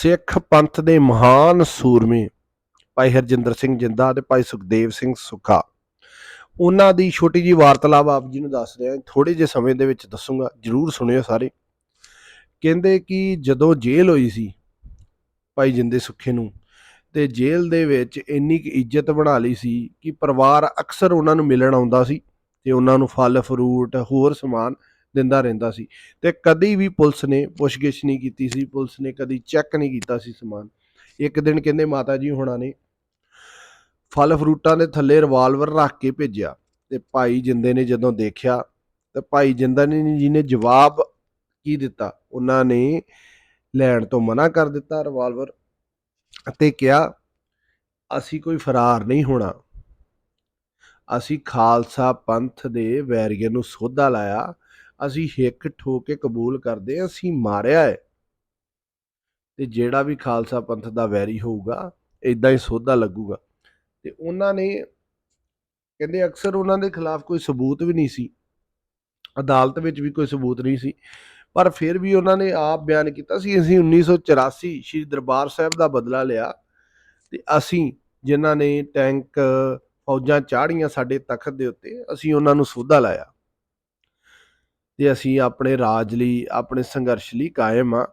ਸਿੱਖ ਪੰਥ ਦੇ ਮਹਾਨ ਸੂਰਮੇ ਭਾਈ ਹਰਜਿੰਦਰ ਸਿੰਘ ਜਿੰਦਾ ਤੇ ਭਾਈ ਸੁਖਦੇਵ ਸਿੰਘ ਸੁੱਖਾ। ਉਹਨਾਂ ਦੀ ਛੋਟੀ ਜੀ ਵਾਰਤਾਲਾਪ ਆਪ ਜੀ ਨੂੰ ਦੱਸ ਰਿਹਾ ਥੋੜੇ ਜਿਹੇ ਸਮੇਂ ਦੇ ਵਿੱਚ ਦੱਸੂਗਾ, ਜਰੂਰ ਸੁਣਿਓ ਸਾਰੇ। ਕਹਿੰਦੇ ਕਿ ਜਦੋਂ ਜੇਲ੍ਹ ਹੋਈ ਸੀ ਭਾਈ ਜਿੰਦੇ ਸੁੱਖੇ ਨੂੰ, ਤੇ ਜੇਲ੍ਹ ਦੇ ਵਿੱਚ ਇੰਨੀ ਕੁ ਇੱਜ਼ਤ ਬਣਾ ਲਈ ਸੀ ਕਿ ਪਰਿਵਾਰ ਅਕਸਰ ਉਹਨਾਂ ਨੂੰ ਮਿਲਣ ਆਉਂਦਾ ਸੀ ਤੇ ਉਹਨਾਂ ਨੂੰ ਫਲ, ਫਰੂਟ, ਹੋਰ ਸਮਾਨ ਦਿੰਦਾ ਰਹਿੰਦਾ ਸੀ। ਤੇ ਕਦੀ ਵੀ ਪੁਲਿਸ ਨੇ ਪੁੱਛਗਿੱਛ ਨਹੀਂ ਕੀਤੀ ਸੀ, ਪੁਲਿਸ ਨੇ ਕਦੀ ਚੈੱਕ ਨਹੀਂ ਕੀਤਾ ਸੀ ਸਮਾਨ। ਇੱਕ ਦਿਨ ਕਹਿੰਦੇ ਮਾਤਾ ਜੀ ਹੁਣਾਂ ਨੇ ਫਲ ਫਰੂਟਾਂ ਦੇ ਥੱਲੇ ਰਿਵਾਲਵਰ ਰੱਖ ਕੇ ਭੇਜਿਆ ਤੇ ਭਾਈ ਜਿੰਦੇ ਨੇ ਜਦੋਂ ਦੇਖਿਆ ਤੇ ਭਾਈ ਜਿੰਦਾ ਨੇ ਜੀ ਨੇ ਜਵਾਬ ਕੀ ਦਿੱਤਾ? ਉਹਨਾਂ ਨੇ ਲੈਣ ਤੋਂ ਮਨਾ ਕਰ ਦਿੱਤਾ ਰਿਵਾਲਵਰ ਅਤੇ ਕਿਹਾ, ਅਸੀਂ ਕੋਈ ਫਰਾਰ ਨਹੀਂ ਹੋਣਾ। ਅਸੀਂ ਖਾਲਸਾ ਪੰਥ ਦੇ ਵੈਰੀਆਂ ਨੂੰ ਸੋਧਾ ਲਾਇਆ ਅਸੀਂ ਹਿੱਕ ਠੋਕ ਕੇ ਕਬੂਲ ਕਰਦੇ ਅਸੀਂ ਮਾਰਿਆ ਹੈ। ਤੇ ਜਿਹੜਾ ਵੀ ਖਾਲਸਾ ਪੰਥ ਦਾ ਵੈਰੀ ਹੋਊਗਾ ਇਦਾਂ ਹੀ ਸੋਧਾ ਲੱਗੂਗਾ। ਤੇ ਉਹਨਾਂ ਨੇ ਕਹਿੰਦੇ ਅਕਸਰ ਉਹਨਾਂ ਦੇ ਖਿਲਾਫ ਕੋਈ ਸਬੂਤ ਵੀ ਨਹੀਂ ਸੀ। ਅਦਾਲਤ ਵਿੱਚ ਵੀ ਕੋਈ ਸਬੂਤ ਨਹੀਂ ਸੀ। ਪਰ ਫਿਰ ਵੀ ਉਹਨਾਂ ਨੇ ਆਪ ਬਿਆਨ ਕੀਤਾ ਸੀ, ਅਸੀਂ 1984 ਸ਼੍ਰੀ ਦਰਬਾਰ ਸਾਹਿਬ ਦਾ ਬਦਲਾ ਲਿਆ ਤੇ ਅਸੀਂ ਜਿਨ੍ਹਾਂ ਨੇ ਟੈਂਕ, ਫੌਜਾਂ ਚਾੜੀਆਂ ਸਾਡੇ ਤਖਤ ਦੇ ਉੱਤੇ, ਅਸੀਂ ਉਹਨਾਂ ਨੂੰ ਸੋਧਾ ਲਾਇਆ। ਤੇ ਅਸੀਂ ਆਪਣੇ ਰਾਜ ਲਈ ਆਪਣੇ ਸੰਘਰਸ਼ ਲਈ ਕਾਇਮ ਆ